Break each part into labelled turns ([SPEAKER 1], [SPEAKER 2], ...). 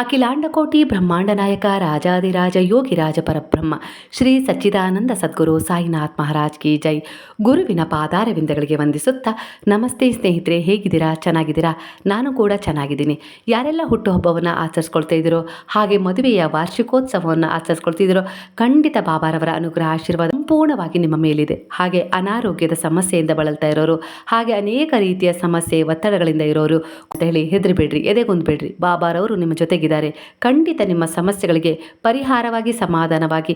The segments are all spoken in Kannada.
[SPEAKER 1] ಅಖಿಲಾಂಡಕೋಟಿ ಬ್ರಹ್ಮಾಂಡ ನಾಯಕ ರಾಜಾದಿರಾಜ ಯೋಗಿರಾಜ ಪರಬ್ರಹ್ಮ, ಶ್ರೀ ಸಚ್ಚಿದಾನಂದ ಸದ್ಗುರು ಸಾಯಿನಾಥ್ ಮಹಾರಾಜ್ ಕಿ ಜೈ. ಗುರುವಿನ ಪಾದಾರವಿಂದಗಳಿಗೆ ವಂದಿಸುತ್ತಾ, ನಮಸ್ತೆ ಸ್ನೇಹಿತರೆ, ಹೇಗಿದ್ದೀರಾ? ಚೆನ್ನಾಗಿದ್ದೀರಾ? ನಾನು ಕೂಡ ಚೆನ್ನಾಗಿದ್ದೀನಿ. ಯಾರೆಲ್ಲ ಹುಟ್ಟುಹಬ್ಬವನ್ನು ಆಚರಿಸ್ಕೊಳ್ತಾ ಇದ್ದೀರೋ, ಹಾಗೆ ಮದುವೆಯ ವಾರ್ಷಿಕೋತ್ಸವವನ್ನು ಆಚರಿಸ್ಕೊಳ್ತಿದ್ದೀರೋ ಖಂಡಿತ ಬಾಬಾರವರ ಅನುಗ್ರಹ ಆಶೀರ್ವಾದ ಸಂಪೂರ್ಣವಾಗಿ ನಿಮ್ಮ ಮೇಲಿದೆ. ಹಾಗೆ ಅನಾರೋಗ್ಯದ ಸಮಸ್ಯೆಯಿಂದ ಬಳಲ್ತಾ ಇರೋರು, ಹಾಗೆ ಅನೇಕ ರೀತಿಯ ಸಮಸ್ಯೆ ಒತ್ತಡಗಳಿಂದ ಇರೋರು ಅಂತ ಹೇಳಿ ಹೆದರಿಬೇಡ್ರಿ ಎದೆಗುಂದ್ಬೇಡ್ರಿ. ಬಾಬಾರವರು ನಿಮ್ಮ ಜೊತೆಗಿದ್ದಾರೆ ಖಂಡಿತ ನಿಮ್ಮ ಸಮಸ್ಯೆಗಳಿಗೆ ಪರಿಹಾರವಾಗಿ, ಸಮಾಧಾನವಾಗಿ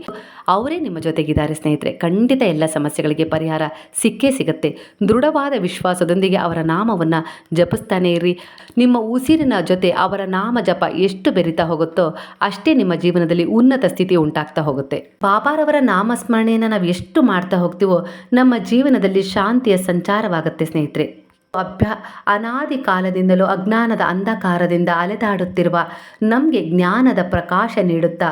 [SPEAKER 1] ಅವರೇ ನಿಮ್ಮ ಜೊತೆಗಿದ್ದಾರೆ ಸ್ನೇಹಿತರೆ. ಖಂಡಿತ ಎಲ್ಲ ಸಮಸ್ಯೆಗಳಿಗೆ ಪರಿಹಾರ ಸಿಕ್ಕೇ ಸಿಗುತ್ತೆ. ದೃಢವಾದ ವಿಶ್ವಾಸದೊಂದಿಗೆ ಅವರ ನಾಮವನ್ನು ಜಪಿಸ್ತಾನೆ ಇರಿ ನಿಮ್ಮ ಉಸಿರಿನ ಜೊತೆ ಅವರ ನಾಮ ಜಪ ಎಷ್ಟು ಬೆರಿತಾ ಹೋಗುತ್ತೋ ಅಷ್ಟೇ ನಿಮ್ಮ ಜೀವನದಲ್ಲಿ ಉನ್ನತ ಸ್ಥಿತಿ ಉಂಟಾಗ್ತಾ ಹೋಗುತ್ತೆ. ಬಾಬಾರವರ ನಾಮಸ್ಮರಣೆಯನ್ನು ನಾವು ಎಷ್ಟು ಮಾಡ್ತಾ ಹೋಗ್ತೀವೋ ನಮ್ಮ ಜೀವನದಲ್ಲಿ ಶಾಂತಿಯ ಸಂಚಾರವಾಗುತ್ತೆ ಸ್ನೇಹಿತರೆ. ಅಭ್ಯ ಅನಾದಿ ಕಾಲದಿಂದಲೂ ಅಜ್ಞಾನದ ಅಂಧಕಾರದಿಂದ ಅಲೆದಾಡುತ್ತಿರುವ ನಮಗೆ ಜ್ಞಾನದ ಪ್ರಕಾಶ ನೀಡುತ್ತಾ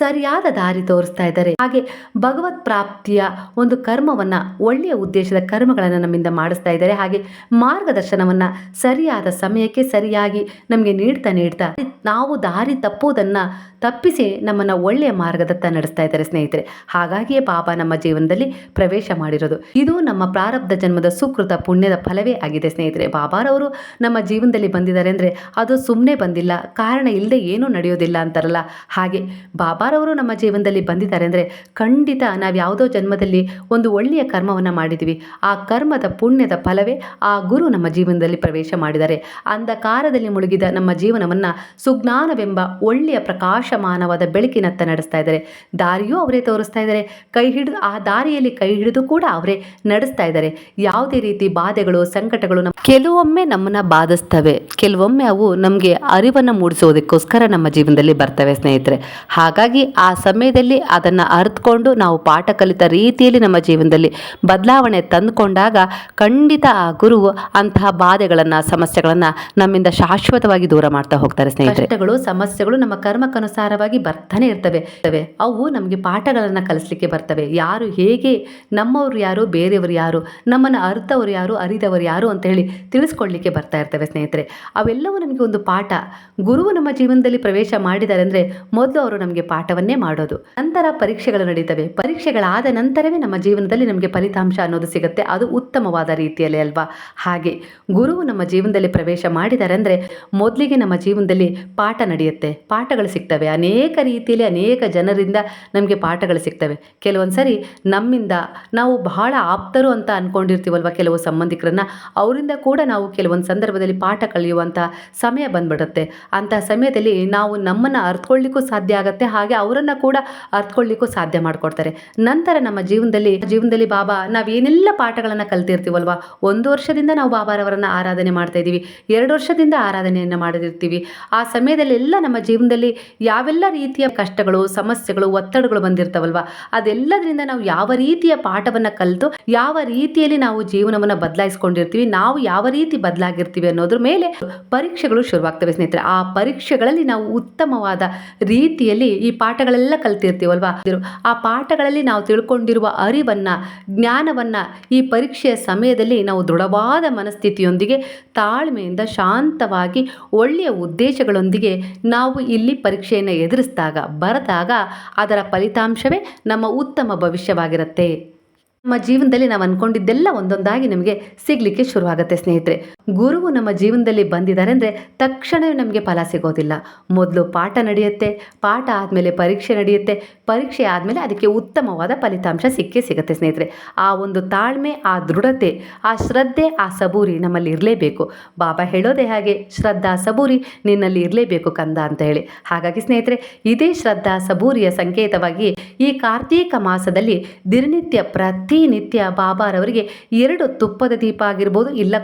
[SPEAKER 1] ಸರಿಯಾದ ದಾರಿ ತೋರಿಸ್ತಾ ಇದ್ದಾರೆ. ಹಾಗೆ ಭಗವತ್ ಪ್ರಾಪ್ತಿಯ ಒಂದು ಕರ್ಮವನ್ನ, ಒಳ್ಳೆಯ ಉದ್ದೇಶದ ಕರ್ಮಗಳನ್ನು ನಮ್ಮಿಂದ ಮಾಡಿಸ್ತಾ ಇದ್ದಾರೆ. ಹಾಗೆ ಮಾರ್ಗದರ್ಶನವನ್ನ ಸರಿಯಾದ ಸಮಯಕ್ಕೆ ಸರಿಯಾಗಿ ನಮಗೆ ನೀಡ್ತಾ ನೀಡ್ತಾ, ನಾವು ದಾರಿ ತಪ್ಪುವುದನ್ನು ತಪ್ಪಿಸಿ ನಮ್ಮನ್ನು ಒಳ್ಳೆಯ ಮಾರ್ಗದತ್ತ ನಡೆಸ್ತಾ ಇದ್ದಾರೆ ಸ್ನೇಹಿತರೆ. ಹಾಗಾಗಿಯೇ ಪಾಪ ನಮ್ಮ ಜೀವನದಲ್ಲಿ ಪ್ರವೇಶ ಮಾಡಿರೋದು. ಇದು ನಮ್ಮ ಪ್ರಾರಬ್ಧ ಜನ್ಮದ ಸುಕೃತ ಪುಣ್ಯದ ಫಲವೇ ಆಗಿದೆ ಸ್ನೇಹಿತರೆ. ಬಾಬಾರವರು ನಮ್ಮ ಜೀವನದಲ್ಲಿ ಬಂದಿದ್ದಾರೆ ಅಂದರೆ ಅದು ಸುಮ್ಮನೆ ಬಂದಿಲ್ಲ, ಕಾರಣ ಇಲ್ಲದೆ ಏನೂ ನಡೆಯೋದಿಲ್ಲ ಅಂತಾರಲ್ಲ. ಹಾಗೆ ಬಾಬಾರವರು ನಮ್ಮ ಜೀವನದಲ್ಲಿ ಬಂದಿದ್ದಾರೆ ಅಂದರೆ ಖಂಡಿತ ನಾವು ಯಾವುದೋ ಜನ್ಮದಲ್ಲಿ ಒಂದು ಒಳ್ಳೆಯ ಕರ್ಮವನ್ನು ಮಾಡಿದ್ದೀವಿ ಆ ಕರ್ಮದ ಪುಣ್ಯದ ಫಲವೇ ಆ ಗುರು ನಮ್ಮ ಜೀವನದಲ್ಲಿ ಪ್ರವೇಶ ಮಾಡಿದ್ದಾರೆ. ಅಂಧಕಾರದಲ್ಲಿ ಮುಳುಗಿದ ನಮ್ಮ ಜೀವನವನ್ನು ಸುಜ್ಞಾನವೆಂಬ ಒಳ್ಳೆಯ ಪ್ರಕಾಶಮಾನವಾದ ಬೆಳಕಿನತ್ತ ನಡೆಸ್ತಾ ಇದ್ದಾರೆ. ದಾರಿಯೂ ಅವರೇ ತೋರಿಸ್ತಾ ಇದ್ದಾರೆ. ಕೈ ಹಿಡಿದು ಆ ದಾರಿಯಲ್ಲಿ ಕೈ ಹಿಡಿದು ಕೂಡ ಅವರೇ ನಡೆಸ್ತಾ ಇದ್ದಾರೆ. ಯಾವುದೇ ರೀತಿ ಬಾಧೆಗಳು, ಸಂಕಟಗಳು ನಮ್ಮ ಕೆಲವೊಮ್ಮೆ ನಮ್ಮನ್ನ ಬಾಧಿಸ್ತವೆ. ಕೆಲವೊಮ್ಮೆ ಅವು ನಮಗೆ ಅರಿವನ್ನು ಮೂಡಿಸೋದಕ್ಕೋಸ್ಕರ ನಮ್ಮ ಜೀವನದಲ್ಲಿ ಬರ್ತವೆ ಸ್ನೇಹಿತರೆ. ಹಾಗಾಗಿ ಆ ಸಮಯದಲ್ಲಿ ಅದನ್ನು ಅರ್ತ್ಕೊಂಡು ನಾವು ಪಾಠ ಕಲಿತ ರೀತಿಯಲ್ಲಿ ನಮ್ಮ ಜೀವನದಲ್ಲಿ ಬದಲಾವಣೆ ತಂದುಕೊಂಡಾಗ ಖಂಡಿತ ಆ ಗುರು ಅಂತಹ ಬಾಧೆಗಳನ್ನು, ಸಮಸ್ಯೆಗಳನ್ನು ನಮ್ಮಿಂದ ಶಾಶ್ವತವಾಗಿ ದೂರ ಮಾಡ್ತಾ ಹೋಗ್ತಾರೆ ಸ್ನೇಹಿತರೆ. ಕಷ್ಟಗಳು, ಸಮಸ್ಯೆಗಳು ನಮ್ಮ ಕರ್ಮಕ್ಕನುಸಾರವಾಗಿ ಬರ್ತಾನೆ ಇರ್ತವೆ. ಅವು ನಮಗೆ ಪಾಠಗಳನ್ನು ಕಲಿಸ್ಲಿಕ್ಕೆ ಬರ್ತವೆ. ಯಾರು ಹೇಗೆ, ನಮ್ಮವರು ಯಾರು, ಬೇರೆಯವರು ಯಾರು, ನಮ್ಮನ್ನು ಅರ್ಥವರು ಯಾರು, ಅರಿದವರು ಯಾರು ಅಂತ ಹೇಳಿ ತಿಳಿಸ್ಕೊಡ್ಲಿಕ್ಕೆ ಬರ್ತಾ ಇರ್ತವೆ ಸ್ನೇಹಿತರೆ. ಅವೆಲ್ಲವೂ ನಮಗೆ ಒಂದು ಪಾಠ. ಗುರುವು ನಮ್ಮ ಜೀವನದಲ್ಲಿ ಪ್ರವೇಶ ಮಾಡಿದ್ದಾರೆ ಅಂದರೆ ಮೊದಲು ಅವರು ನಮಗೆ ಪಾಠವನ್ನೇ ಮಾಡೋದು. ನಂತರ ಪರೀಕ್ಷೆಗಳು ನಡೀತವೆ. ಪರೀಕ್ಷೆಗಳಾದ ನಂತರವೇ ನಮ್ಮ ಜೀವನದಲ್ಲಿ ನಮಗೆ ಫಲಿತಾಂಶ ಅನ್ನೋದು ಸಿಗುತ್ತೆ. ಅದು ಉತ್ತಮವಾದ ರೀತಿಯಲ್ಲಿ ಅಲ್ವಾ? ಹಾಗೆ ಗುರುವು ನಮ್ಮ ಜೀವನದಲ್ಲಿ ಪ್ರವೇಶ ಮಾಡಿದ್ದಾರೆ ಅಂದರೆ ಮೊದಲಿಗೆ ನಮ್ಮ ಜೀವನದಲ್ಲಿ ಪಾಠ ನಡೆಯುತ್ತೆ. ಪಾಠಗಳು ಸಿಗ್ತವೆ. ಅನೇಕ ರೀತಿಯಲ್ಲಿ ಅನೇಕ ಜನರಿಂದ ನಮಗೆ ಪಾಠಗಳು ಸಿಗ್ತವೆ. ಕೆಲವೊಂದು ಸರಿ ನಮ್ಮಿಂದ ನಾವು ಬಹಳ ಆಪ್ತರು ಅಂತ ಅಂದ್ಕೊಂಡಿರ್ತೀವಲ್ವ ಕೆಲವು ಸಂಬಂಧಿಕರನ್ನ? ಅವರಿಂದ ಕೂಡ ನಾವು ಕೆಲವೊಂದು ಸಂದರ್ಭದಲ್ಲಿ ಪಾಠ ಕಲಿಯುವಂಥ ಸಮಯ ಬಂದ್ಬಿಡುತ್ತೆ. ಅಂತ ಸಮಯದಲ್ಲಿ ನಾವು ನಮ್ಮನ್ನು ಅರ್ಥಕೊಳ್ಳಿಕ್ಕೂ ಸಾಧ್ಯ ಆಗುತ್ತೆ. ಹಾಗೆ ಅವರನ್ನು ಕೂಡ ಅರ್ಥಕೊಳ್ಳಿಕ್ಕೂ ಸಾಧ್ಯ ಮಾಡಿಕೊಡ್ತಾರೆ. ನಂತರ ನಮ್ಮ ಜೀವನದಲ್ಲಿ ಜೀವನದಲ್ಲಿ ಬಾಬಾ ನಾವು ಏನೆಲ್ಲ ಪಾಠಗಳನ್ನು ಕಲ್ತಿರ್ತೀವಲ್ವ? ಒಂದು ವರ್ಷದಿಂದ ನಾವು ಬಾಬಾರವರನ್ನು ಆರಾಧನೆ ಮಾಡ್ತಾ ಇದ್ದೀವಿ. ಎರಡು ವರ್ಷದಿಂದ ಆರಾಧನೆಯನ್ನು ಮಾಡದಿರ್ತೀವಿ ಆ ಸಮಯದಲ್ಲೆಲ್ಲ ನಮ್ಮ ಜೀವನದಲ್ಲಿ ಯಾವೆಲ್ಲ ರೀತಿಯ ಕಷ್ಟಗಳು, ಸಮಸ್ಯೆಗಳು, ಒತ್ತಡಗಳು ಬಂದಿರ್ತಾವಲ್ವ? ಅದೆಲ್ಲದರಿಂದ ನಾವು ಯಾವ ರೀತಿಯ ಪಾಠವನ್ನು ಕಲಿತು, ಯಾವ ರೀತಿಯಲ್ಲಿ ನಾವು ಜೀವನವನ್ನು ಬದಲಾಯಿಸ್ಕೊಂಡಿರ್ತೀವಿ, ನಾವು ಯಾವ ರೀತಿ ಬದಲಾಗಿರ್ತೀವಿ ಅನ್ನೋದ್ರ ಮೇಲೆ ಪರೀಕ್ಷೆಗಳು ಶುರುವಾಗ್ತವೆ ಸ್ನೇಹಿತರೆ. ಆ ಪರೀಕ್ಷೆಗಳಲ್ಲಿ ನಾವು ಉತ್ತಮವಾದ ರೀತಿಯಲ್ಲಿ ಈ ಪಾಠಗಳೆಲ್ಲ ಕಲ್ತಿರ್ತೀವಲ್ವಾ? ಆ ಪಾಠಗಳಲ್ಲಿ ನಾವು ತಿಳ್ಕೊಂಡಿರುವ ಅರಿವನ್ನು, ಜ್ಞಾನವನ್ನು ಈ ಪರೀಕ್ಷೆಯ ಸಮಯದಲ್ಲಿ ನಾವು ದೃಢವಾದ ಮನಸ್ಥಿತಿಯೊಂದಿಗೆ, ತಾಳ್ಮೆಯಿಂದ ಶಾಂತವಾಗಿ, ಒಳ್ಳೆಯ ಉದ್ದೇಶಗಳೊಂದಿಗೆ ನಾವು ಇಲ್ಲಿ ಪರೀಕ್ಷೆಯನ್ನು ಎದುರಿಸಿದಾಗ, ಬರೆದಾಗ ಅದರ ಫಲಿತಾಂಶವೇ ನಮ್ಮ ಉತ್ತಮ ಭವಿಷ್ಯವಾಗಿರುತ್ತೆ. ನಮ್ಮ ಜೀವನದಲ್ಲಿ ನಾವು ಅಂದ್ಕೊಂಡಿದ್ದೆಲ್ಲ ಒಂದೊಂದಾಗಿ ನಮಗೆ ಸಿಗಲಿಕ್ಕೆ ಶುರುವಾಗುತ್ತೆ, ಸ್ನೇಹಿತರೆ. ಗುರುವು ನಮ್ಮ ಜೀವನದಲ್ಲಿ ಬಂದಿದ್ದಾರೆ ಅಂದರೆ ತಕ್ಷಣವೇ ನಮಗೆ ಫಲ ಸಿಗೋದಿಲ್ಲ. ಮೊದಲು ಪಾಠ ನಡೆಯುತ್ತೆ, ಪಾಠ ಆದಮೇಲೆ ಪರೀಕ್ಷೆ ನಡೆಯುತ್ತೆ. ಪರೀಕ್ಷೆ ಆದಮೇಲೆ ಅದಕ್ಕೆ ಉತ್ತಮವಾದ ಫಲಿತಾಂಶ ಸಿಕ್ಕೇ ಸಿಗುತ್ತೆ, ಸ್ನೇಹಿತರೆ. ಆ ಒಂದು ತಾಳ್ಮೆ, ಆ ದೃಢತೆ, ಆ ಶ್ರದ್ಧೆ, ಆ ಸಬೂರಿ ನಮ್ಮಲ್ಲಿ ಇರಲೇಬೇಕು. ಬಾಬಾ ಹೇಳೋದೇ ಹಾಗೆ, ಶ್ರದ್ಧಾ ಸಬೂರಿ ನಿನ್ನಲ್ಲಿ ಇರಲೇಬೇಕು ಕಂದ ಅಂತ ಹೇಳಿ. ಹಾಗಾಗಿ ಸ್ನೇಹಿತರೆ, ಇದೇ ಶ್ರದ್ಧಾ ಸಬೂರಿಯ ಸಂಕೇತವಾಗಿ ಈ ಕಾರ್ತೀಕ ಮಾಸದಲ್ಲಿ ದಿನನಿತ್ಯ ಪ್ರತಿನಿತ್ಯ ಬಾಬಾರವರಿಗೆ ಎರಡು ತುಪ್ಪದ ದೀಪ ಆಗಿರ್ಬೋದು ಇಲ್ಲ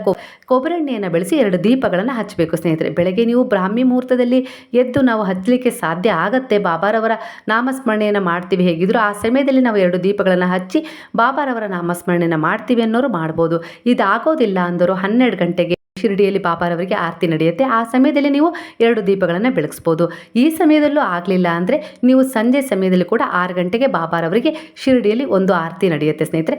[SPEAKER 1] ಕೊಬ್ಬರೆಣ್ಣೆಯನ್ನು ಬೆಳೆಸಿ ಎರಡು ದೀಪಗಳನ್ನು ಹಚ್ಚಬೇಕು. ಸ್ನೇಹಿತರೆ, ಬೆಳಗ್ಗೆ ನೀವು ಬ್ರಾಹ್ಮಿ ಮುಹೂರ್ತದಲ್ಲಿ ಎದ್ದು ನಾವು ಹಚ್ಚಲಿಕ್ಕೆ ಸಾಧ್ಯ ಆಗತ್ತೆ. ಬಾಬಾರವರ ನಾಮಸ್ಮರಣೆಯನ್ನು ಮಾಡ್ತೀವಿ. ಹೇಗಿದ್ರು ಆ ಸಮಯದಲ್ಲಿ ನಾವು ಎರಡು ದೀಪಗಳನ್ನು ಹಚ್ಚಿ ಬಾಬಾರವರ ನಾಮಸ್ಮರಣೆಯನ್ನು ಮಾಡ್ತೀವಿ ಅನ್ನೋರು ಮಾಡ್ಬೋದು. ಇದಾಗೋದಿಲ್ಲ ಅಂದರು ಹನ್ನೆರಡು ಗಂಟೆಗೆ. ಶಿರಡಿಯಲ್ಲಿ ಬಾಬಾರವರಿಗೆ ಆರತಿ ನಡೆಯುತ್ತೆ. ಆ ಸಮಯದಲ್ಲಿ ನೀವು ಎರಡು ದೀಪಗಳನ್ನು ಬೆಳಗಿಸ್ಬೋದು. ಈ ಸಮಯದಲ್ಲೂ ಆಗಲಿಲ್ಲ ಅಂದರೆ ನೀವು ಸಂಜೆ ಸಮಯದಲ್ಲಿ ಕೂಡ ಆರು ಗಂಟೆಗೆ ಬಾಬಾರವರಿಗೆ ಶಿರಡಿಯಲ್ಲಿ ಒಂದು ಆರತಿ ನಡೆಯುತ್ತೆ ಸ್ನೇಹಿತರೆ.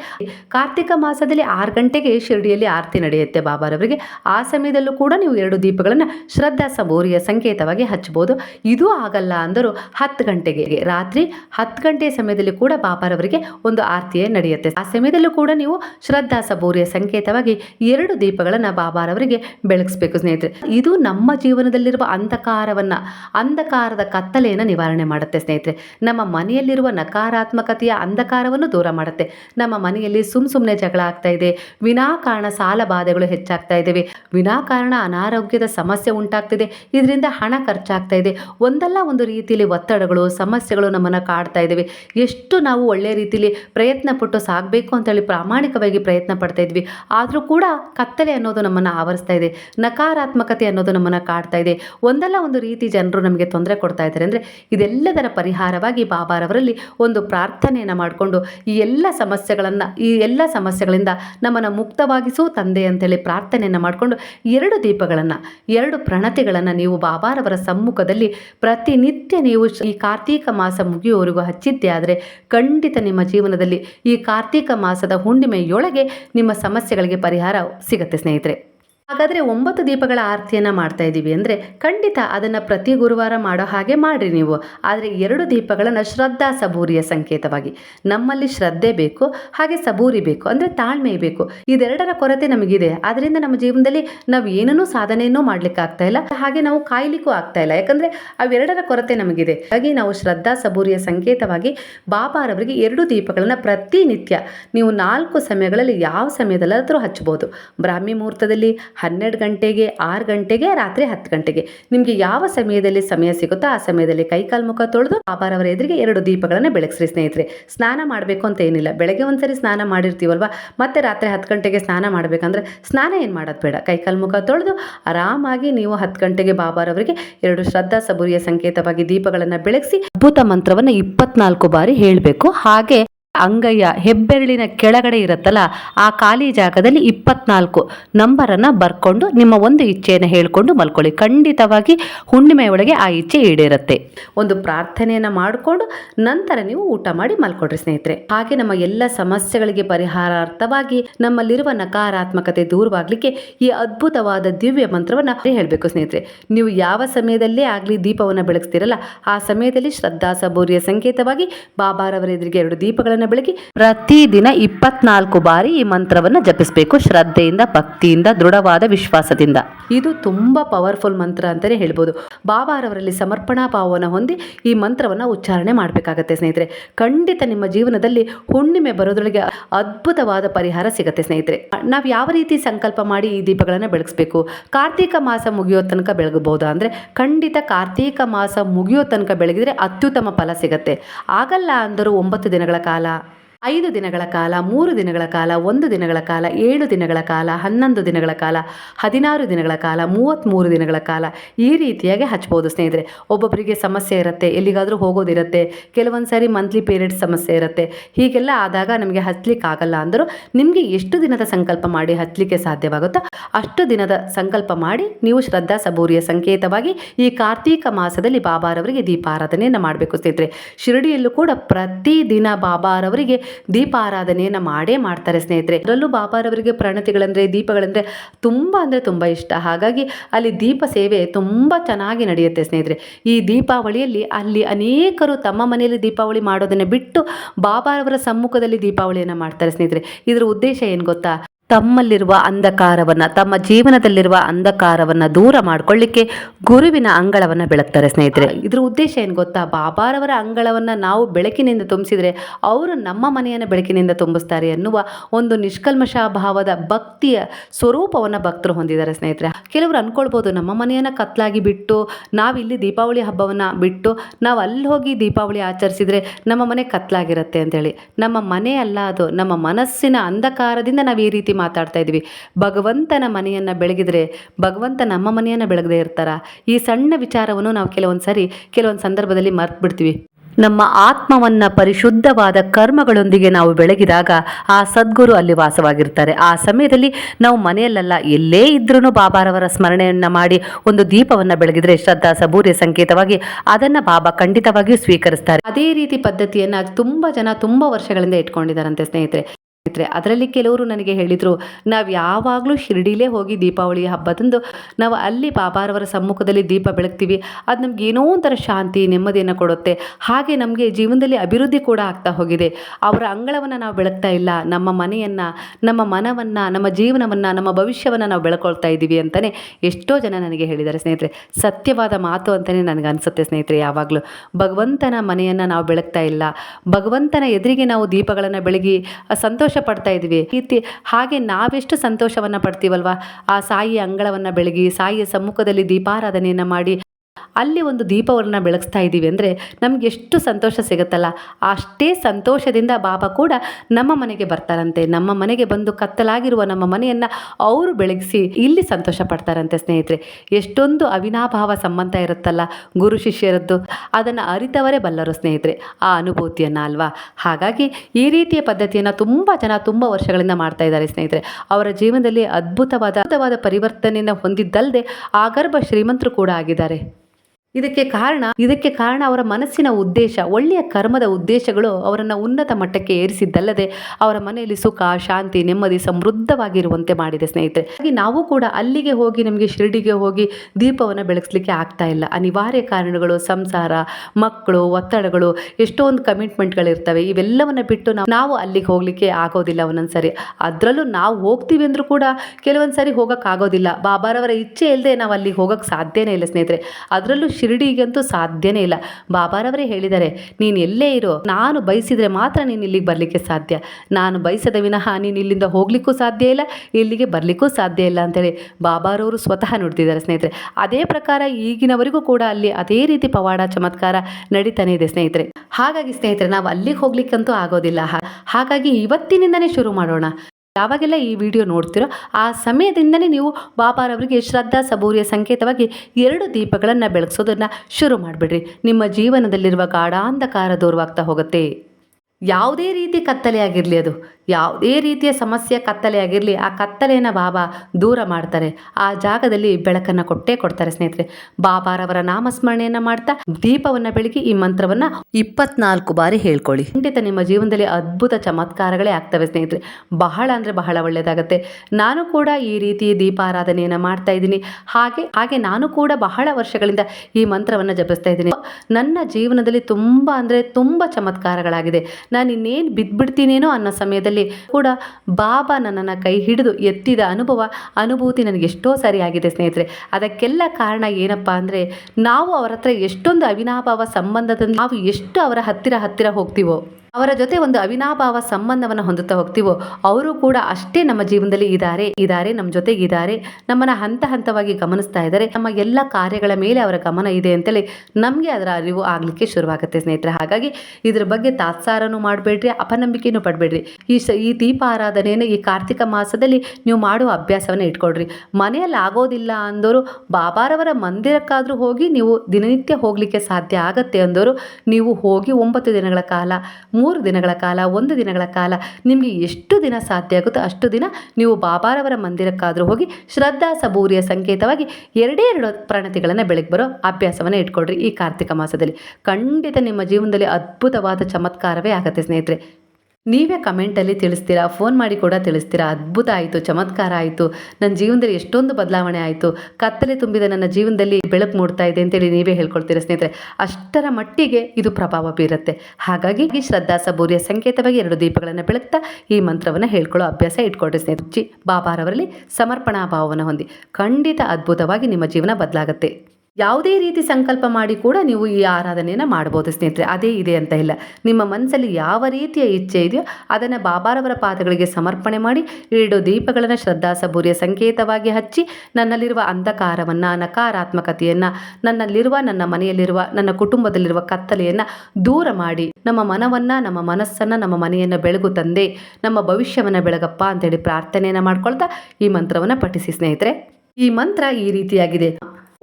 [SPEAKER 1] ಕಾರ್ತಿಕ ಮಾಸದಲ್ಲಿ ಆರು ಗಂಟೆಗೆ ಶಿರಡಿಯಲ್ಲಿ ಆರತಿ ನಡೆಯುತ್ತೆ ಬಾಬಾರವರಿಗೆ ಆ ಸಮಯದಲ್ಲೂ ಕೂಡ ನೀವು ಎರಡು ದೀಪಗಳನ್ನು ಶ್ರದ್ಧಾ ಸಬೋರಿಯ ಸಂಕೇತವಾಗಿ ಹಚ್ಚಬಹುದು. ಇದು ಆಗಲ್ಲ ಅಂದರೂ ಹತ್ತು ಗಂಟೆಗೆ, ರಾತ್ರಿ ಹತ್ತು ಗಂಟೆಯ ಸಮಯದಲ್ಲಿ ಕೂಡ ಬಾಬಾರವರಿಗೆ ಒಂದು ಆರತಿಯೇ ನಡೆಯುತ್ತೆ. ಆ ಸಮಯದಲ್ಲೂ ಕೂಡ ನೀವು ಶ್ರದ್ಧಾ ಸಬೋರಿಯ ಸಂಕೇತವಾಗಿ ಎರಡು ದೀಪಗಳನ್ನು ಬಾಬಾರವರಿಗೆ ಬೆಳಗಿಸ್ಬೇಕು ಸ್ನೇಹಿತರೆ. ಇದು ನಮ್ಮ ಜೀವನದಲ್ಲಿರುವ ಅಂಧಕಾರವನ್ನ, ಅಂಧಕಾರದ ಕತ್ತಲೆಯನ್ನು ನಿವಾರಣೆ ಮಾಡುತ್ತೆ ಸ್ನೇಹಿತರೆ. ನಮ್ಮ ಮನೆಯಲ್ಲಿರುವ ನಕಾರಾತ್ಮಕತೆಯ ಅಂಧಕಾರವನ್ನು ದೂರ ಮಾಡುತ್ತೆ. ನಮ್ಮ ಮನೆಯಲ್ಲಿ ಸುಮ್ ಸುಮ್ಮನೆ ಜಗಳ ಆಗ್ತಾ ಇದೆ, ವಿನಾಕಾರಣ ಸಾಲ ಬಾಧೆಗಳು ಹೆಚ್ಚಾಗ್ತಾ ಇದ್ದಾವೆ, ವಿನಾಕಾರಣ ಅನಾರೋಗ್ಯದ ಸಮಸ್ಯೆ ಉಂಟಾಗ್ತಿದೆ, ಇದರಿಂದ ಹಣ ಖರ್ಚಾಗ್ತಾ ಇದೆ. ಒಂದಲ್ಲ ಒಂದು ರೀತಿಯಲ್ಲಿ ಒತ್ತಡಗಳು, ಸಮಸ್ಯೆಗಳು ನಮ್ಮನ್ನು ಕಾಡ್ತಾ ಇದ್ದಾವೆ. ಎಷ್ಟು ನಾವು ಒಳ್ಳೆಯ ರೀತಿಯಲ್ಲಿ ಪ್ರಯತ್ನ ಪಟ್ಟು ಸಾಗಬೇಕು ಅಂತೇಳಿ ಪ್ರಾಮಾಣಿಕವಾಗಿ ಪ್ರಯತ್ನ ಪಡ್ತಾ ಇದ್ವಿ. ಆದರೂ ಕೂಡ ಕತ್ತಲೆ ಅನ್ನೋದು ನಮ್ಮನ್ನು ಆವರಿಸ್ತಾ ಇದೆ. ನಕಾರಾತ್ಮಕತೆ ಅನ್ನೋದು ನಮ್ಮನ್ನು ಕಾಡ್ತಾ ಇದೆ. ಒಂದಲ್ಲ ಒಂದು ರೀತಿ ಜನರು ನಮಗೆ ತೊಂದರೆ ಕೊಡ್ತಾ ಇದ್ದಾರೆ. ಅಂದರೆ ಇದೆಲ್ಲದರ ಪರಿಹಾರವಾಗಿ ಬಾಬಾರವರಲ್ಲಿ ಒಂದು ಪ್ರಾರ್ಥನೆಯನ್ನು ಮಾಡಿಕೊಂಡು ಈ ಎಲ್ಲ ಸಮಸ್ಯೆಗಳನ್ನು, ಈ ಎಲ್ಲ ಸಮಸ್ಯೆಗಳಿಂದ ನಮ್ಮನ್ನು ಮುಕ್ತವಾಗಿಸು ತಂದೆ ಅಂತೇಳಿ ಪ್ರಾರ್ಥನೆಯನ್ನು ಮಾಡಿಕೊಂಡು ಎರಡು ದೀಪಗಳನ್ನು, ಎರಡು ಪ್ರಣತಿಗಳನ್ನು ನೀವು ಬಾಬಾರವರ ಸಮ್ಮುಖದಲ್ಲಿ ಪ್ರತಿನಿತ್ಯ ನೀವು ಈ ಕಾರ್ತೀಕ ಮಾಸ ಮುಗಿಯುವವರೆಗೂ ಹಚ್ಚಿದ್ದೆ ಆದರೆ ಖಂಡಿತ ನಿಮ್ಮ ಜೀವನದಲ್ಲಿ ಈ ಕಾರ್ತೀಕ ಮಾಸದ ಹುಣ್ಣಿಮೆಯೊಳಗೆ ನಿಮ್ಮ ಸಮಸ್ಯೆಗಳಿಗೆ ಪರಿಹಾರ ಸಿಗುತ್ತೆ ಸ್ನೇಹಿತರೆ. ಹಾಗಾದರೆ ಒಂಬತ್ತು ದೀಪಗಳ ಆರತಿಯನ್ನು ಮಾಡ್ತಾ ಇದ್ದೀವಿ ಅಂದರೆ ಖಂಡಿತ ಅದನ್ನು ಪ್ರತಿ ಗುರುವಾರ ಮಾಡೋ ಹಾಗೆ ಮಾಡಿರಿ ನೀವು. ಆದರೆ ಎರಡು ದೀಪಗಳನ್ನು ಶ್ರದ್ಧಾ ಸಬೂರಿಯ ಸಂಕೇತವಾಗಿ. ನಮ್ಮಲ್ಲಿ ಶ್ರದ್ಧೆ ಬೇಕು, ಹಾಗೆ ಸಬೂರಿ ಬೇಕು, ಅಂದರೆ ತಾಳ್ಮೆ ಬೇಕು. ಇದೆರಡರ ಕೊರತೆ ನಮಗಿದೆ. ಆದ್ದರಿಂದ ನಮ್ಮ ಜೀವನದಲ್ಲಿ ನಾವು ಏನನ್ನೂ ಸಾಧನೆಯನ್ನೂ ಮಾಡಲಿಕ್ಕೆ ಆಗ್ತಾ ಇಲ್ಲ. ಹಾಗೆ ನಾವು ಕಾಯ್ಲಿಕ್ಕೂ ಆಗ್ತಾ ಇಲ್ಲ. ಯಾಕಂದರೆ ಅವೆರಡರ ಕೊರತೆ ನಮಗಿದೆ. ಹಾಗಾಗಿ ನಾವು ಶ್ರದ್ಧಾ ಸಬೂರಿಯ ಸಂಕೇತವಾಗಿ ಬಾಬಾರವರಿಗೆ ಎರಡು ದೀಪಗಳನ್ನು ಪ್ರತಿನಿತ್ಯ ನೀವು ನಾಲ್ಕು ಸಮಯಗಳಲ್ಲಿ ಯಾವ ಸಮಯದಲ್ಲಾದರೂ ಹಚ್ಚಬಹುದು. ಬ್ರಾಹ್ಮಿ ಮುಹೂರ್ತದಲ್ಲಿ ಹನ್ನೆರಡು ಗಂಟೆಗೆ, ಆರು ಗಂಟೆಗೆ, ರಾತ್ರಿ ಹತ್ತು ಗಂಟೆಗೆ. ನಿಮಗೆ ಯಾವ ಸಮಯದಲ್ಲಿ ಸಮಯ ಸಿಗುತ್ತೋ ಆ ಸಮಯದಲ್ಲಿ ಕೈಕಾಲು ಮುಖ ತೊಳೆದು ಬಾಬಾರವರ ಎದುರಿಗೆ ಎರಡು ದೀಪಗಳನ್ನು ಬೆಳಗಿಸ್ರಿ ಸ್ನೇಹಿತರೆ. ಸ್ನಾನ ಮಾಡಬೇಕು ಅಂತ ಏನಿಲ್ಲ. ಬೆಳಗ್ಗೆ ಒಂದ್ಸರಿ ಸ್ನಾನ ಮಾಡಿರ್ತೀವಲ್ವ? ಮತ್ತೆ ರಾತ್ರಿ ಹತ್ತು ಗಂಟೆಗೆ ಸ್ನಾನ ಮಾಡಬೇಕಂದ್ರೆ ಸ್ನಾನ ಏನು ಮಾಡೋದು ಬೇಡ. ಕೈಕಾಲು ಮುಖ ತೊಳೆದು ಆರಾಮಾಗಿ ನೀವು ಹತ್ತು ಗಂಟೆಗೆ ಬಾಬಾರವರಿಗೆ ಎರಡು ಶ್ರದ್ಧಾ ಸಬುರಿಯ ಸಂಕೇತವಾಗಿ ದೀಪಗಳನ್ನು ಬೆಳಗಿಸಿ ಅದ್ಭುತ ಮಂತ್ರವನ್ನು ಇಪ್ಪತ್ನಾಲ್ಕು ಬಾರಿ ಹೇಳಬೇಕು. ಹಾಗೆ ಅಂಗೈಯ ಹೆಬ್ಬೆರಳಿನ ಕೆಳಗಡೆ ಇರುತ್ತಲ್ಲ, ಆ ಖಾಲಿ ಜಾಗದಲ್ಲಿ ಇಪ್ಪತ್ನಾಲ್ಕು ನಂಬರನ್ನು ಬರ್ಕೊಂಡು ನಿಮ್ಮ ಒಂದು ಇಚ್ಛೆಯನ್ನು ಹೇಳ್ಕೊಂಡು ಮಲ್ಕೊಳ್ಳಿ. ಖಂಡಿತವಾಗಿ ಹುಣ್ಣಿಮೆಯೊಳಗೆ ಆ ಇಚ್ಛೆ ಈಡೇರುತ್ತೆ. ಒಂದು ಪ್ರಾರ್ಥನೆಯನ್ನು ಮಾಡಿಕೊಂಡು ನಂತರ ನೀವು ಊಟ ಮಾಡಿ ಮಲ್ಕೊಡ್ರಿ ಸ್ನೇಹಿತರೆ. ಹಾಗೆ ನಮ್ಮ ಎಲ್ಲ ಸಮಸ್ಯೆಗಳಿಗೆ ಪರಿಹಾರಾರ್ಥವಾಗಿ ನಮ್ಮಲ್ಲಿರುವ ನಕಾರಾತ್ಮಕತೆ ದೂರವಾಗಲಿಕ್ಕೆ ಈ ಅದ್ಭುತವಾದ ದಿವ್ಯ ಮಂತ್ರವನ್ನು ಹೇಳಬೇಕು ಸ್ನೇಹಿತರೆ. ನೀವು ಯಾವ ಸಮಯದಲ್ಲೇ ಆಗಲಿ ದೀಪವನ್ನು ಬೆಳಗಿಸ್ತೀರಲ್ಲ, ಆ ಸಮಯದಲ್ಲಿ ಶ್ರದ್ಧಾ ಸಬೂರ್ಯ ಸಂಕೇತವಾಗಿ ಬಾಬಾರವರ ಎದುರಿಗೆ ಎರಡು ದೀಪಗಳನ್ನು ಬೆಳಗಿ ಪ್ರತಿದಿನ ಇಪ್ಪತ್ನಾಲ್ಕು ಬಾರಿ ಈ ಮಂತ್ರವನ್ನು ಜಪಿಸಬೇಕು. ಶ್ರದ್ಧೆಯಿಂದ, ಭಕ್ತಿಯಿಂದ, ದೃಢವಾದ ವಿಶ್ವಾಸದಿಂದ. ಇದು ತುಂಬಾ ಪವರ್ಫುಲ್ ಮಂತ್ರ ಅಂತಲೇ ಹೇಳ್ಬೋದು. ಬಾಬಾರವರಲ್ಲಿ ಸಮರ್ಪಣಾ ಭಾವವನ್ನು ಹೊಂದಿ ಈ ಮಂತ್ರವನ್ನು ಉಚ್ಚಾರಣೆ ಮಾಡಬೇಕಾಗತ್ತೆ ಸ್ನೇಹಿತರೆ. ಖಂಡಿತ ನಿಮ್ಮ ಜೀವನದಲ್ಲಿ ಹುಣ್ಣಿಮೆ ಬರೋದ್ರೊಳಗೆ ಅದ್ಭುತವಾದ ಪರಿಹಾರ ಸಿಗುತ್ತೆ ಸ್ನೇಹಿತರೆ. ನಾವು ಯಾವ ರೀತಿ ಸಂಕಲ್ಪ ಮಾಡಿ ಈ ದೀಪಗಳನ್ನು ಬೆಳಗಿಸಬೇಕು? ಕಾರ್ತೀಕ ಮಾಸ ಮುಗಿಯೋ ತನಕ ಬೆಳಗಬಹುದಾ ಅಂದರೆ ಖಂಡಿತ ಕಾರ್ತೀಕ ಮಾಸ ಮುಗಿಯೋ ತನಕ ಬೆಳಗಿದ್ರೆ ಅತ್ಯುತ್ತಮ ಫಲ ಸಿಗುತ್ತೆ. ಆಗಲ್ಲ ಅಂದರೂ ಒಂಬತ್ತು ದಿನಗಳ ಕಾಲ 있습니다. ಐದು ದಿನಗಳ ಕಾಲ, ಮೂರು ದಿನಗಳ ಕಾಲ, ಒಂದು ದಿನಗಳ ಕಾಲ, ಏಳು ದಿನಗಳ ಕಾಲ, ಹನ್ನೊಂದು ದಿನಗಳ ಕಾಲ, ಹದಿನಾರು ದಿನಗಳ ಕಾಲ ಮೂವತ್ತ್ಮೂರು ದಿನಗಳ ಕಾಲ ಈ ರೀತಿಯಾಗಿ ಹಚ್ಬೋದು ಸ್ನೇಹಿತರೆ. ಒಬ್ಬೊಬ್ಬರಿಗೆ ಸಮಸ್ಯೆ ಇರುತ್ತೆ, ಎಲ್ಲಿಗಾದರೂ ಹೋಗೋದಿರುತ್ತೆ, ಕೆಲವೊಂದು ಸಾರಿ ಮಂತ್ಲಿ ಪೀರಿಯಡ್ ಸಮಸ್ಯೆ ಇರುತ್ತೆ. ಹೀಗೆಲ್ಲ ಆದಾಗ ನಮಗೆ ಹಚ್ಚಲಿಕ್ಕೆ ಆಗಲ್ಲ ಅಂದರೂ ನಿಮಗೆ ಎಷ್ಟು ದಿನದ ಸಂಕಲ್ಪ ಮಾಡಿ ಹಚ್ಚಲಿಕ್ಕೆ ಸಾಧ್ಯವಾಗುತ್ತೋ ಅಷ್ಟು ದಿನದ ಸಂಕಲ್ಪ ಮಾಡಿ ನೀವು ಶ್ರದ್ಧಾ ಸಬೂರಿಯ ಸಂಕೇತವಾಗಿ ಈ ಕಾರ್ತೀಕ ಮಾಸದಲ್ಲಿ ಬಾಬಾರವರಿಗೆ ದೀಪಾರಾಧನೆಯನ್ನು ಮಾಡಬೇಕು ಸ್ನೇಹಿತರೆ. ಶಿರಡಿಯಲ್ಲೂ ಕೂಡ ಪ್ರತಿದಿನ ಬಾಬಾರವರಿಗೆ ದೀಪಾರಾಧನೆಯನ್ನು ಮಾಡೇ ಮಾಡ್ತಾರೆ ಸ್ನೇಹಿತರೆ. ಅದರಲ್ಲೂ ಬಾಬಾರವರಿಗೆ ಪ್ರಣತಿಗಳಂದರೆ, ದೀಪಗಳಂದರೆ ತುಂಬ ಅಂದರೆ ತುಂಬ ಇಷ್ಟ. ಹಾಗಾಗಿ ಅಲ್ಲಿ ದೀಪ ಸೇವೆ ತುಂಬ ಚೆನ್ನಾಗಿ ನಡೆಯುತ್ತೆ ಸ್ನೇಹಿತರೆ. ಈ ದೀಪಾವಳಿಯಲ್ಲಿ ಅಲ್ಲಿ ಅನೇಕರು ತಮ್ಮ ಮನೆಯಲ್ಲಿ ದೀಪಾವಳಿ ಮಾಡೋದನ್ನು ಬಿಟ್ಟು ಬಾಬಾರವರ ಸಮ್ಮುಖದಲ್ಲಿ ದೀಪಾವಳಿಯನ್ನು ಮಾಡ್ತಾರೆ ಸ್ನೇಹಿತರೆ. ಇದರ ಉದ್ದೇಶ ಏನು ಗೊತ್ತಾ? ತಮ್ಮಲ್ಲಿರುವ ಅಂಧಕಾರವನ್ನು, ತಮ್ಮ ಜೀವನದಲ್ಲಿರುವ ಅಂಧಕಾರವನ್ನು ದೂರ ಮಾಡ್ಕೊಳ್ಳಿಕ್ಕೆ ಗುರುವಿನ ಅಂಗಳವನ್ನು ಬೆಳಗ್ತಾರೆ ಸ್ನೇಹಿತರೆ. ಇದ್ರ ಉದ್ದೇಶ ಏನು ಗೊತ್ತಾ? ಬಾಬಾರವರ ಅಂಗಳವನ್ನು ನಾವು ಬೆಳಕಿನಿಂದ ತುಂಬಿಸಿದರೆ ಅವರು ನಮ್ಮ ಮನೆಯನ್ನು ಬೆಳಕಿನಿಂದ ತುಂಬಿಸ್ತಾರೆ ಎನ್ನುವ ಒಂದು ನಿಷ್ಕಲ್ಮಶ ಭಾವದ ಭಕ್ತಿಯ ಸ್ವರೂಪವನ್ನು ಭಕ್ತರು ಹೊಂದಿದ್ದಾರೆ ಸ್ನೇಹಿತರೆ. ಕೆಲವರು ಅನ್ಕೊಳ್ಬೋದು, ನಮ್ಮ ಮನೆಯನ್ನು ಕತ್ಲಾಗಿ ಬಿಟ್ಟು, ನಾವಿಲ್ಲಿ ದೀಪಾವಳಿ ಹಬ್ಬವನ್ನು ಬಿಟ್ಟು ನಾವು ಅಲ್ಲಿ ಹೋಗಿ ದೀಪಾವಳಿ ಆಚರಿಸಿದರೆ ನಮ್ಮ ಮನೆ ಕತ್ಲಾಗಿರುತ್ತೆ ಅಂತೇಳಿ. ನಮ್ಮ ಮನೆ ಅಲ್ಲ ಅದು, ನಮ್ಮ ಮನಸ್ಸಿನ ಅಂಧಕಾರದಿಂದ ನಾವು ಈ ರೀತಿ ಮಾತಾಡ್ತಾ ಇದ್ವಿ ಭಗವಂತನ ಮನೆಯನ್ನು ಬೆಳಗಿದ್ರೆ, ಭಗವಂತ ನಮ್ಮ ಮನೆಯನ್ನು ಬೆಳಗದೇ ಇರ್ತಾರ? ಈ ಸಣ್ಣ ವಿಚಾರವನ್ನು ನಾವು ಕೆಲವೊಂದು ಸರಿ, ಕೆಲವೊಂದು ಸಂದರ್ಭದಲ್ಲಿ ಮರ್ತು ಬಿಡ್ತೀವಿ. ನಮ್ಮ ಆತ್ಮವನ್ನ ಪರಿಶುದ್ಧವಾದ ಕರ್ಮಗಳೊಂದಿಗೆ ನಾವು ಬೆಳಗಿದಾಗ ಆ ಸದ್ಗುರು ಅಲ್ಲಿ ವಾಸವಾಗಿರ್ತಾರೆ. ಆ ಸಮಯದಲ್ಲಿ ನಾವು ಮನೆಯಲ್ಲೆಲ್ಲ, ಎಲ್ಲೇ ಇದ್ರೂ ಬಾಬಾರವರ ಸ್ಮರಣೆಯನ್ನು ಮಾಡಿ ಒಂದು ದೀಪವನ್ನ ಬೆಳಗಿದ್ರೆ ಶ್ರದ್ಧಾ ಸಬೂರ್ಯ ಸಂಕೇತವಾಗಿ ಅದನ್ನ ಬಾಬಾ ಖಂಡಿತವಾಗಿಯೂ ಸ್ವೀಕರಿಸ್ತಾರೆ. ಅದೇ ರೀತಿ ಪದ್ಧತಿಯನ್ನ ತುಂಬಾ ಜನ ತುಂಬಾ ವರ್ಷಗಳಿಂದ ಇಟ್ಕೊಂಡಿದ್ದಾರಂತೆ ಸ್ನೇಹಿತರೆ ಸ್ನೇಹಿತರೆ. ಅದರಲ್ಲಿ ಕೆಲವರು ನನಗೆ ಹೇಳಿದರು, ನಾವು ಯಾವಾಗಲೂ ಶಿರ್ಡಿಲೇ ಹೋಗಿ ದೀಪಾವಳಿ ಹಬ್ಬದಂದು ನಾವು ಅಲ್ಲಿ ಬಾಬಾರವರ ಸಮ್ಮುಖದಲ್ಲಿ ದೀಪ ಬೆಳಗ್ತೀವಿ. ಅದು ನಮ್ಗೆ ಏನೋ ಒಂಥರ ಶಾಂತಿ, ನೆಮ್ಮದಿಯನ್ನು ಕೊಡುತ್ತೆ. ಹಾಗೆ ನಮಗೆ ಜೀವನದಲ್ಲಿ ಅಭಿವೃದ್ಧಿ ಕೂಡ ಆಗ್ತಾ ಹೋಗಿದೆ. ಅವರ ಅಂಗಳವನ್ನು ನಾವು ಬೆಳಗ್ತಾ ಇಲ್ಲ. ನಮ್ಮ ಮನೆಯನ್ನು, ನಮ್ಮ ಮನವನ್ನು, ನಮ್ಮ ಜೀವನವನ್ನು, ನಮ್ಮ ಭವಿಷ್ಯವನ್ನು ನಾವು ಬೆಳ್ಕೊಳ್ತಾ ಇದ್ದೀವಿ ಅಂತಲೇ ಎಷ್ಟೋ ಜನ ನನಗೆ ಹೇಳಿದ್ದಾರೆ ಸ್ನೇಹಿತರೆ. ಸತ್ಯವಾದ ಮಾತು ಅಂತಲೇ ನನಗೆ ಅನಿಸುತ್ತೆ ಸ್ನೇಹಿತರೆ ಯಾವಾಗಲೂ. ಭಗವಂತನ ಮನೆಯನ್ನು ನಾವು ಬೆಳಗ್ತಾ ಇಲ್ಲ. ಭಗವಂತನ ಎದುರಿಗೆ ನಾವು ದೀಪಗಳನ್ನು ಬೆಳಗಿ, ಸಂತೋಷ ಪಡ್ತಾ ಇದ್ವಿ. ರೀತಿ ಹಾಗೆ ನಾವೆಷ್ಟು ಸಂತೋಷವನ್ನು ಪಡ್ತೀವಲ್ವಾ? ಆ ಸಾಯಿಯ ಅಂಗಳವನ್ನು ಬೆಳಗಿ, ಸಾಯಿಯ ಸಮ್ಮುಖದಲ್ಲಿ ದೀಪಾರಾಧನೆಯನ್ನು ಮಾಡಿ ಅಲ್ಲಿ ಒಂದು ದೀಪವನ್ನು ಬೆಳಗಿಸ್ತಾ ಇದ್ದೀವಿ ಅಂದರೆ ನಮ್ಗೆ ಎಷ್ಟು ಸಂತೋಷ ಸಿಗುತ್ತಲ್ಲ. ಅಷ್ಟೇ ಸಂತೋಷದಿಂದ ಬಾಬಾ ಕೂಡ ನಮ್ಮ ಮನೆಗೆ ಬರ್ತಾರಂತೆ. ನಮ್ಮ ಮನೆಗೆ ಬಂದು ಕತ್ತಲಾಗಿರುವ ನಮ್ಮ ಮನೆಯನ್ನು ಅವರು ಬೆಳಗಿಸಿ ಇಲ್ಲಿ ಸಂತೋಷ ಪಡ್ತಾರಂತೆ ಸ್ನೇಹಿತರೆ. ಎಷ್ಟೊಂದು ಅವಿನಾಭಾವ ಸಂಬಂಧ ಇರುತ್ತಲ್ಲ ಗುರು ಶಿಷ್ಯರದ್ದು. ಅದನ್ನು ಅರಿತವರೇ ಬಲ್ಲರು ಸ್ನೇಹಿತರೆ. ಆ ಅನುಭೂತಿಯನ್ನು ಅಲ್ವಾ? ಹಾಗಾಗಿ ಈ ರೀತಿಯ ಪದ್ಧತಿಯನ್ನು ತುಂಬ ಜನ ತುಂಬ ವರ್ಷಗಳಿಂದ ಮಾಡ್ತಾ ಇದ್ದಾರೆ ಸ್ನೇಹಿತರೆ. ಅವರ ಜೀವನದಲ್ಲಿ ಅದ್ಭುತವಾದ ಅದ್ಭುತವಾದ ಪರಿವರ್ತನೆಯನ್ನು ಹೊಂದಿದ್ದಲ್ಲದೆ ಗರ್ಭ ಶ್ರೀಮಂತರು ಕೂಡ ಆಗಿದ್ದಾರೆ. ಇದಕ್ಕೆ ಕಾರಣ ಇದಕ್ಕೆ ಕಾರಣ ಅವರ ಮನಸ್ಸಿನ ಉದ್ದೇಶ, ಒಳ್ಳೆಯ ಕರ್ಮದ ಉದ್ದೇಶಗಳು ಅವರನ್ನು ಉನ್ನತ ಮಟ್ಟಕ್ಕೆ ಏರಿಸಿದ್ದಲ್ಲದೆ ಅವರ ಮನೆಯಲ್ಲಿ ಸುಖ, ಶಾಂತಿ, ನೆಮ್ಮದಿ, ಸಮೃದ್ಧವಾಗಿರುವಂತೆ ಮಾಡಿದೆ ಸ್ನೇಹಿತರೆ. ಹಾಗೆ ನಾವು ಕೂಡ ಅಲ್ಲಿಗೆ ಹೋಗಿ ನಮಗೆ ಶಿರಡಿಗೆ ಹೋಗಿ ದೀಪವನ್ನು ಬೆಳಗಿಸ್ಲಿಕ್ಕೆ ಆಗ್ತಾ ಇಲ್ಲ. ಅನಿವಾರ್ಯ ಕಾರಣಗಳು, ಸಂಸಾರ, ಮಕ್ಕಳು, ಒತ್ತಡಗಳು, ಎಷ್ಟೊಂದು ಕಮಿಟ್ಮೆಂಟ್ಗಳಿರ್ತವೆ ಇವೆಲ್ಲವನ್ನು ಬಿಟ್ಟು ನಾವು ನಾವು ಅಲ್ಲಿಗೆ ಹೋಗಲಿಕ್ಕೆ ಆಗೋದಿಲ್ಲ ಒಂದೊಂದ್ಸರಿ. ಅದರಲ್ಲೂ ನಾವು ಹೋಗ್ತೀವಿ ಅಂದರೂ ಕೂಡ ಕೆಲವೊಂದು ಸರಿ ಹೋಗೋಕ್ಕಾಗೋದಿಲ್ಲ. ಬಾಬಾರವರ ಇಚ್ಛೆ ಇಲ್ಲದೆ ನಾವು ಅಲ್ಲಿಗೆ ಹೋಗೋಕ್ಕೆ ಸಾಧ್ಯನೇ ಇಲ್ಲ ಸ್ನೇಹಿತರೆ. ಅದರಲ್ಲೂ ಶಿರಡಿಗಂತೂ ಸಾಧ್ಯನೇ ಇಲ್ಲ. ಬಾಬಾರವರೇ ಹೇಳಿದ್ದಾರೆ, ನೀನು ಎಲ್ಲೇ ಇರೋ, ನಾನು ಬಯಸಿದರೆ ಮಾತ್ರ ನೀನು ಇಲ್ಲಿಗೆ ಬರಲಿಕ್ಕೆ ಸಾಧ್ಯ. ನಾನು ಬಯಸದ ವಿನಃ ನೀನು ಇಲ್ಲಿಂದ ಹೋಗಲಿಕ್ಕೂ ಸಾಧ್ಯ ಇಲ್ಲ, ಇಲ್ಲಿಗೆ ಬರಲಿಕ್ಕೂ ಸಾಧ್ಯ ಇಲ್ಲ ಅಂತೇಳಿ ಬಾಬಾರವರು ಸ್ವತಃ ನುಡ್ತಿದ್ದಾರೆ ಸ್ನೇಹಿತರೆ. ಅದೇ ಪ್ರಕಾರ ಈಗಿನವರೆಗೂ ಕೂಡ ಅಲ್ಲಿ ಅದೇ ರೀತಿ ಪವಾಡ, ಚಮತ್ಕಾರ ನಡೀತಾನೆ ಇದೆ ಸ್ನೇಹಿತರೆ. ಹಾಗಾಗಿ ಸ್ನೇಹಿತರೆ, ನಾವು ಅಲ್ಲಿಗೆ ಹೋಗ್ಲಿಕ್ಕಂತೂ ಆಗೋದಿಲ್ಲ. ಹಾಗಾಗಿ ಇವತ್ತಿನಿಂದನೇ ಶುರು ಮಾಡೋಣ. ಯಾವಾಗೆಲ್ಲ ಈ ವಿಡಿಯೋ ನೋಡ್ತೀರೋ ಆ ಸಮಯದಿಂದನೇ ನೀವು ಬಾಬಾರವರಿಗೆ ಶ್ರದ್ಧಾ ಸಬೂರಿಯ ಸಂಕೇತವಾಗಿ ಎರಡು ದೀಪಗಳನ್ನು ಬೆಳಗಿಸೋದನ್ನು ಶುರು ಮಾಡಿಬಿಡ್ರಿ. ನಿಮ್ಮ ಜೀವನದಲ್ಲಿರುವ ಗಾಢಾಂಧಕಾರ ದೂರವಾಗ್ತಾ ಹೋಗುತ್ತೆ. ಯಾವುದೇ ರೀತಿ ಕತ್ತಲೆ ಆಗಿರಲಿ ಅದು, ಯಾವುದೇ ರೀತಿಯ ಸಮಸ್ಯೆ ಕತ್ತಲೆ ಆಗಿರಲಿ, ಆ ಕತ್ತಲೆಯನ್ನು ಬಾಬಾ ದೂರ ಮಾಡ್ತಾರೆ. ಆ ಜಾಗದಲ್ಲಿ ಬೆಳಕನ್ನು ಕೊಟ್ಟೇ ಕೊಡ್ತಾರೆ ಸ್ನೇಹಿತರೆ. ಬಾಬಾರವರ ನಾಮಸ್ಮರಣೆಯನ್ನು ಮಾಡ್ತಾ ದೀಪವನ್ನು ಬೆಳಗಿ ಈ ಮಂತ್ರವನ್ನು ಇಪ್ಪತ್ನಾಲ್ಕು ಬಾರಿ ಹೇಳ್ಕೊಳ್ಳಿ. ಖಂಡಿತ ನಿಮ್ಮ ಜೀವನದಲ್ಲಿ ಅದ್ಭುತ ಚಮತ್ಕಾರಗಳೇ ಆಗ್ತವೆ ಸ್ನೇಹಿತರೆ. ಬಹಳ ಅಂದರೆ ಬಹಳ ಒಳ್ಳೆಯದಾಗುತ್ತೆ ನಾನು ಕೂಡ ಈ ರೀತಿ ದೀಪಾರಾಧನೆಯನ್ನು ಮಾಡ್ತಾ ಇದ್ದೀನಿ. ಹಾಗೆ ಹಾಗೆ ನಾನು ಕೂಡ ಬಹಳ ವರ್ಷಗಳಿಂದ ಈ ಮಂತ್ರವನ್ನು ಜಪಿಸ್ತಾ ಇದ್ದೀನಿ. ನನ್ನ ಜೀವನದಲ್ಲಿ ತುಂಬ ಅಂದರೆ ತುಂಬ ಚಮತ್ಕಾರಗಳಾಗಿದೆ. ನಾನು ಇನ್ನೇನು ಬಿದ್ದುಬಿಡ್ತೀನೇನೋ ಅನ್ನೋ ಸಮಯದಲ್ಲಿ ಕೂಡ ಬಾಬಾ ನನ್ನನ್ನು ಕೈ ಹಿಡಿದು ಎತ್ತಿದ ಅನುಭವ, ಅನುಭೂತಿ ನನಗೆ ಎಷ್ಟೋ ಸರಿಯಾಗಿದೆ ಸ್ನೇಹಿತರೆ. ಅದಕ್ಕೆಲ್ಲ ಕಾರಣ ಏನಪ್ಪ ಅಂದರೆ, ನಾವು ಅವರ ಹತ್ರ ಎಷ್ಟೊಂದು ಅವಿನಾಭಾವ ಸಂಬಂಧದಲ್ಲಿ ನಾವು ಎಷ್ಟು ಅವರ ಹತ್ತಿರ ಹತ್ತಿರ ಹೋಗ್ತೀವೋ, ಅವರ ಜೊತೆ ಒಂದು ಅವಿನಾಭಾವ ಸಂಬಂಧವನ್ನು ಹೊಂದುತ್ತಾ ಹೋಗ್ತೀವೋ, ಅವರು ಕೂಡ ಅಷ್ಟೇ ನಮ್ಮ ಜೀವನದಲ್ಲಿ ಇದ್ದಾರೆ ಇದ್ದಾರೆ ನಮ್ಮ ಜೊತೆಗೆ ಇದ್ದಾರೆ ನಮ್ಮನ್ನ ಹಂತ ಹಂತವಾಗಿ ಗಮನಿಸ್ತಾ ಇದ್ದಾರೆ ನಮ್ಮ ಎಲ್ಲ ಕಾರ್ಯಗಳ ಮೇಲೆ ಅವರ ಗಮನ ಇದೆ ಅಂತೇಳಿ ನಮಗೆ ಅದರ ಅರಿವು ಆಗಲಿಕ್ಕೆ ಶುರುವಾಗುತ್ತೆ ಸ್ನೇಹಿತರೆ. ಹಾಗಾಗಿ ಇದ್ರ ಬಗ್ಗೆ ತಾತ್ಸಾರನೂ ಮಾಡಬೇಡ್ರಿ ಅಪನಂಬಿಕೆಯೂ ಪಡಬೇಡ್ರಿ. ಈ ಸ, ಈ ದೀಪ ಆರಾಧನೆಯನ್ನು ಈ ಕಾರ್ತಿಕ ಮಾಸದಲ್ಲಿ ನೀವು ಮಾಡುವ ಅಭ್ಯಾಸವನ್ನು ಇಟ್ಕೊಳ್ರಿ. ಮನೆಯಲ್ಲಿ ಆಗೋದಿಲ್ಲ ಅಂದವರು ಬಾಬಾರವರ ಮಂದಿರಕ್ಕಾದರೂ ಹೋಗಿ ನೀವು ದಿನನಿತ್ಯ ಹೋಗಲಿಕ್ಕೆ ಸಾಧ್ಯ ಆಗತ್ತೆ ಅಂದವರು ನೀವು ಹೋಗಿ ಒಂಬತ್ತು ದಿನಗಳ ಕಾಲ, ಮೂರು ದಿನಗಳ ಕಾಲ, ಒಂದು ದಿನಗಳ ಕಾಲ, ನಿಮಗೆ ಎಷ್ಟು ದಿನ ಸಾಧ್ಯ ಆಗುತ್ತೋ ಅಷ್ಟು ದಿನ ನೀವು ಬಾಬಾರವರ ಮಂದಿರಕ್ಕಾದರೂ ಹೋಗಿ ಶ್ರದ್ಧಾ ಸಬೂರಿಯ ಸಂಕೇತವಾಗಿ ಎರಡೇ ಎರಡು ಪ್ರಣತಿಗಳನ್ನು ಬೆಳಗ್ಗೆ ಬರೋ ಅಭ್ಯಾಸವನ್ನು ಇಟ್ಕೊಳ್ರಿ ಈ ಕಾರ್ತಿಕ ಮಾಸದಲ್ಲಿ. ಖಂಡಿತ ನಿಮ್ಮ ಜೀವನದಲ್ಲಿ ಅದ್ಭುತವಾದ ಚಮತ್ಕಾರವೇ ಆಗತ್ತೆ ಸ್ನೇಹಿತರೆ. ನೀವೇ ಕಮೆಂಟಲ್ಲಿ ತಿಳಿಸ್ತೀರಾ, ಫೋನ್ ಮಾಡಿ ಕೂಡ ತಿಳಿಸ್ತೀರಾ? ಅದ್ಭುತ ಆಯಿತು, ಚಮತ್ಕಾರ ಆಯಿತು. ನನ್ನ ಜೀವನದಲ್ಲಿ ಎಷ್ಟೊಂದು ಬದಲಾವಣೆ ಆಯಿತು. ಕತ್ತಲೆ ತುಂಬಿದ ನನ್ನ ಜೀವನದಲ್ಲಿ ಬೆಳಕು ಮೂಡ್ತಾ ಇದೆ ಅಂತೇಳಿ ನೀವೇ ಹೇಳ್ಕೊಳ್ತೀರಾ ಸ್ನೇಹಿತರೆ? ಅಷ್ಟರ ಮಟ್ಟಿಗೆ ಇದು ಪ್ರಭಾವ ಬೀರುತ್ತೆ. ಹಾಗಾಗಿ ಈ ಶ್ರದ್ಧಾ ಸಬೂರಿಯ ಸಂಕೇತವಾಗಿ ಎರಡು ದೀಪಗಳನ್ನು ಬೆಳಗ್ತಾ ಈ ಮಂತ್ರವನ್ನು ಹೇಳ್ಕೊಳ್ಳೋ ಅಭ್ಯಾಸ ಇಟ್ಕೊಳ್ರಿ ಸ್ನೇಹಿತರೆ. ಜಿ ಬಾಬಾರವರಲ್ಲಿ ಸಮರ್ಪಣಾ ಭಾವವನ್ನು ಹೊಂದಿ ಖಂಡಿತ ಅದ್ಭುತವಾಗಿ ನಿಮ್ಮ ಜೀವನ ಬದಲಾಗುತ್ತೆ. ಯಾವುದೇ ರೀತಿ ಸಂಕಲ್ಪ ಮಾಡಿ ಕೂಡ ನೀವು ಈ ಆರಾಧನೆಯನ್ನು ಮಾಡ್ಬೋದು ಸ್ನೇಹಿತರೆ. ಅದೇ ಇದೆ ಅಂತ ಇಲ್ಲ. ನಿಮ್ಮ ಮನಸ್ಸಲ್ಲಿ ಯಾವ ರೀತಿಯ ಇಚ್ಛೆ ಇದೆಯೋ ಅದನ್ನು ಬಾಬಾರವರ ಪಾದಗಳಿಗೆ ಸಮರ್ಪಣೆ ಮಾಡಿ ಎರಡು ದೀಪಗಳನ್ನು ಶ್ರದ್ಧಾ ಸಬೂರಿಯ ಸಂಕೇತವಾಗಿ ಹಚ್ಚಿ, ನನ್ನಲ್ಲಿರುವ ಅಂಧಕಾರವನ್ನು, ನಕಾರಾತ್ಮಕತೆಯನ್ನು, ನನ್ನಲ್ಲಿರುವ, ನನ್ನ ಮನೆಯಲ್ಲಿರುವ, ನನ್ನ ಕುಟುಂಬದಲ್ಲಿರುವ ಕತ್ತಲೆಯನ್ನು ದೂರ ಮಾಡಿ, ನಮ್ಮ ಮನವನ್ನು, ನಮ್ಮ ಮನಸ್ಸನ್ನು, ನಮ್ಮ ಮನೆಯನ್ನು ಬೆಳಗು ತಂದೆ, ನಮ್ಮ ಭವಿಷ್ಯವನ್ನು ಬೆಳಗಪ್ಪ ಅಂತೇಳಿ ಪ್ರಾರ್ಥನೆಯನ್ನು ಮಾಡ್ಕೊಳ್ತಾ ಈ ಮಂತ್ರವನ್ನು ಪಠಿಸಿ, ಸ್ನೇಹಿತರೆ. ಈ ಮಂತ್ರ ಈ ರೀತಿಯಾಗಿದೆ.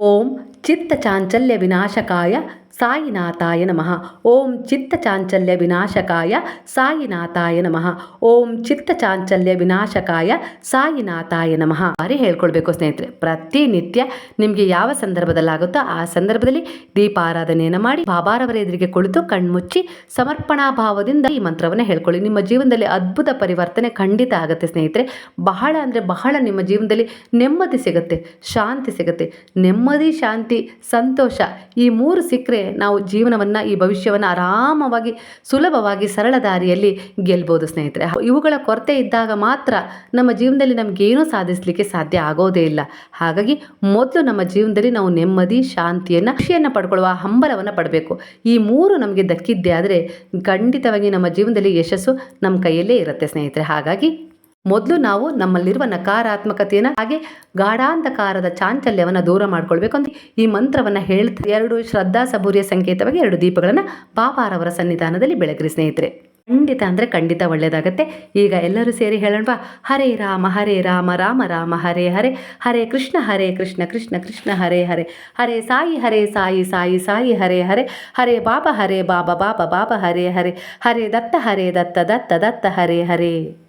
[SPEAKER 1] ಓಂ ಚಿತ್ತ ಚಾಂಚಲ್ಯ ವಿನಾಶಕಾಯ ಸಾಯಿನಾಥಾಯ ನಮಃ. ಓಂ ಚಿತ್ತ ಚಾಂಚಲ್ಯ ವಿನಾಶಕಾಯ ಸಾಯಿನಾಥಾಯ ನಮಃ. ಓಂ ಚಿತ್ತ ಚಾಂಚಲ್ಯ ವಿನಾಶಕಾಯ ಸಾಯಿನಾಥಾಯ ನಮಃ. ಬಾರಿ ಹೇಳ್ಕೊಳ್ಬೇಕು ಸ್ನೇಹಿತರೆ, ಪ್ರತಿನಿತ್ಯ ನಿಮಗೆ ಯಾವ ಸಂದರ್ಭದಲ್ಲಾಗುತ್ತೋ ಆ ಸಂದರ್ಭದಲ್ಲಿ ದೀಪಾರಾಧನೆಯನ್ನು ಮಾಡಿ ಬಾಬಾರವರ ಎದುರಿಗೆ ಕುಳಿತು ಕಣ್ಮುಚ್ಚಿ ಸಮರ್ಪಣಾ ಭಾವದಿಂದ ಈ ಮಂತ್ರವನ್ನು ಹೇಳ್ಕೊಳ್ಳಿ. ನಿಮ್ಮ ಜೀವನದಲ್ಲಿ ಅದ್ಭುತ ಪರಿವರ್ತನೆ ಖಂಡಿತ ಆಗುತ್ತೆ ಸ್ನೇಹಿತರೆ. ಬಹಳ ಅಂದರೆ ಬಹಳ ನಿಮ್ಮ ಜೀವನದಲ್ಲಿ ನೆಮ್ಮದಿ ಸಿಗುತ್ತೆ, ಶಾಂತಿ ಸಿಗುತ್ತೆ. ನೆಮ್ಮದಿ, ಶಾಂತಿ, ಸಂತೋಷ ಈ ಮೂರು ಸಿಕ್ಕರೆ ನಾವು ಜೀವನವನ್ನು, ಈ ಭವಿಷ್ಯವನ್ನು ಆರಾಮವಾಗಿ, ಸುಲಭವಾಗಿ, ಸರಳ ದಾರಿಯಲ್ಲಿ ಗೆಲ್ಬೋದು ಸ್ನೇಹಿತರೆ. ಇವುಗಳ ಕೊರತೆ ಇದ್ದಾಗ ಮಾತ್ರ ನಮ್ಮ ಜೀವನದಲ್ಲಿ ನಮಗೇನೂ ಸಾಧಿಸಲಿಕ್ಕೆ ಸಾಧ್ಯ ಆಗೋದೇ ಇಲ್ಲ. ಹಾಗಾಗಿ ಮೊದಲು ನಮ್ಮ ಜೀವನದಲ್ಲಿ ನಾವು ನೆಮ್ಮದಿ, ಶಾಂತಿಯನ್ನು, ಖುಷಿಯನ್ನು ಪಡ್ಕೊಳ್ಳುವ ಹಂಬಲವನ್ನು ಪಡಬೇಕು. ಈ ಮೂರು ನಮಗೆ ದಕ್ಕಿದ್ದೇ ಆದರೆ ಖಂಡಿತವಾಗಿ ನಮ್ಮ ಜೀವನದಲ್ಲಿ ಯಶಸ್ಸು ನಮ್ಮ ಕೈಯಲ್ಲೇ ಇರುತ್ತೆ ಸ್ನೇಹಿತರೆ. ಹಾಗಾಗಿ ಮೊದಲು ನಾವು ನಮ್ಮಲ್ಲಿರುವ ನಕಾರಾತ್ಮಕತೆಯನ್ನು ಹಾಗೆ ಗಾಢಾಂಧಕಾರದ ಚಾಂಚಲ್ಯವನ್ನು ದೂರ ಮಾಡ್ಕೊಳ್ಬೇಕು ಅಂತ ಈ ಮಂತ್ರವನ್ನು ಹೇಳ್ತಾ ಎರಡು ಶ್ರದ್ಧಾ ಸಬೂರಿಯ ಸಂಕೇತವಾಗಿ ಎರಡು ದೀಪಗಳನ್ನು ಪಾಪಾರವರ ಸನ್ನಿಧಾನದಲ್ಲಿ ಬೆಳಗ್ರಿ ಸ್ನೇಹಿತರೆ. ಖಂಡಿತ ಅಂದರೆ ಖಂಡಿತ ಒಳ್ಳೆಯದಾಗತ್ತೆ ಈಗ ಎಲ್ಲರೂ ಸೇರಿ ಹೇಳೋಣವಾ ಹರೇ ರಾಮ ಹರೇ ರಾಮ ರಾಮ ರಾಮ, ಹರೇ ಹರೇ. ಹರೇ ಕೃಷ್ಣ ಹರೇ ಕೃಷ್ಣ ಕೃಷ್ಣ ಕೃಷ್ಣ, ಹರೇ ಹರೇ. ಹರೇ ಸಾಯಿ ಹರೇ ಸಾಯಿ ಸಾಯಿ ಸಾಯಿ, ಹರೇ ಹರೇ. ಹರೇ ಬಾಬಾ ಹರೇ ಬಾಬಾ ಬಾಬಾ ಬಾಬಾ, ಹರೇ ಹರೇ. ಹರೇ ದತ್ತ ಹರೇ ದತ್ತ ದತ್ತ ದತ್ತ, ಹರೇ ಹರೇ.